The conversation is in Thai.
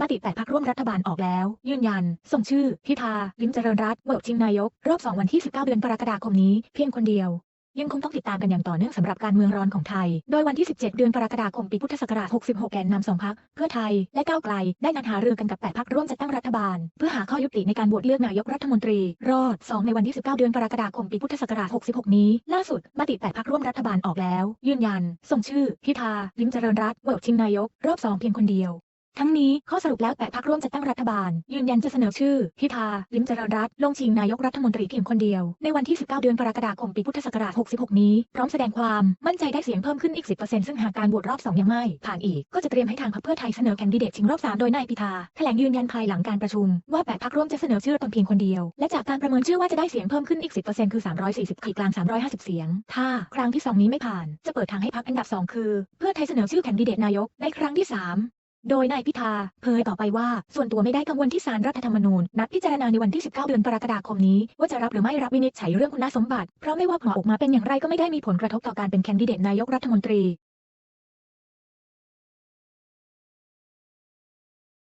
มติแปดพักร่วมรัฐบาลออกแล้ว ยืนยัน ส่งชื่อ พิธา ลิมเจริญรัตน์โหวตชิงนายก รอบ 2 วันที่ 19 เดือนกรกฎาคมนี้ เพียงคนเดียว ยังคงต้องติดตามกันอย่างต่อเนื่องสำหรับการเมืองร้อนของไทย โดยวันที่ 17 เดือนกรกฎาคมปีพุทธศักราช 66 แกนนำสองพัก เพื่อไทย และก้าวไกล ได้นัดหารือกันกับ 8พักร่วมจัดตั้งรัฐบาล เพื่อหาข้อยุติในการโหวตเลือกนายกรัฐมนตรี รอด 2 ในวันที่ 19 เดือนกรกฎาคมปีพุทธศักราช 66 นี้ ล่าสุด มติ 8พักร่วมรัฐบาลออกแล้ว ยืนยัน ส่งชื่อ พิธา ลิมเจริญรัตน์โหวตชิงนายก รอบ 2 เพียงคนเดียว ทั้งนี้ข้อสรุปแล้วแปดพักร่วมจัดตั้งรัฐบาล ยืนยันจะเสนอชื่อ พิธา ลิมเจริญรัตน์ลงชิงนายกรัฐมนตรีเพียงคนเดียว ในวันที่ 19 เดือนกรกฎาคมปีพุทธศักราช 66 นี้ พร้อมแสดงความมั่นใจได้เสียงเพิ่มขึ้นอีก 10%ซึ่งหากการโหวตรอบ 2 ยังไม่ ผ่านอีก ก็จะเตรียมให้ทางพรรคเพื่อไทยเสนอแคนดิเดตชิงรอบ 3 โดยนายพิธาแถลงยืนยันภายหลังการประชุม ว่าแปดพักร่วมจะเสนอชื่อตนเพียงคนเดียว และจากการประเมินชื่อว่าจะได้เสียงเพิ่มขึ้นอีก 10%คือ 340ขีดกลาง 350 เสียง ถ้า ครั้งที่สองนี้ไม่ผ่าน จะเปิดทางให้พรรคอันดับสองคือ เพื่อไทยเสนอชื่อแคนดิเดตนายกในครั้งที่สาม โดยนายพิธาเผยต่อไปว่า ส่วนตัวไม่ได้กังวลที่ศาลรัฐธรรมนูญนัดพิจารณาในวันที่ 19 เดือนกรกฎาคมนี้ ว่าจะรับหรือไม่รับวินิจฉัยเรื่องคุณสมบัติ เพราะไม่ว่าผลออกมาเป็นอย่างไรก็ไม่ได้มีผลกระทบต่อการเป็นแคนดิเดตนายกรัฐมนตรี